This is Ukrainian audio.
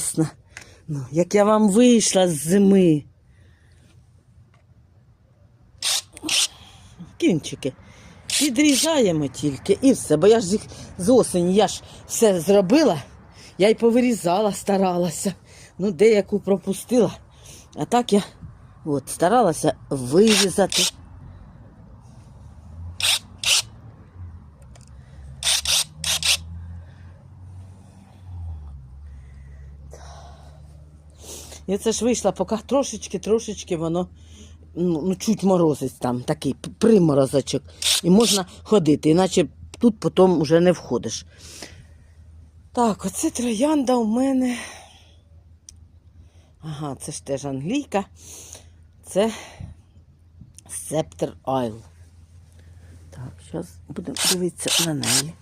класно. Ну, як я вам вийшла з зими. Кінчики. Підрізаємо тільки і все, бо я ж їх з осені, я ж все зробила, я й повирізала, старалася. Ну, деяку пропустила. А так я от, старалася вирізати. І це ж вийшла, поки трошечки-трошечки воно ну, ну, чуть морозить там, такий приморозочок. І можна ходити, іначе тут потім вже не входиш. Так, оце троянда у мене. Ага, це ж теж англійка. Це Септер Айл. Так, зараз будемо дивитися на неї.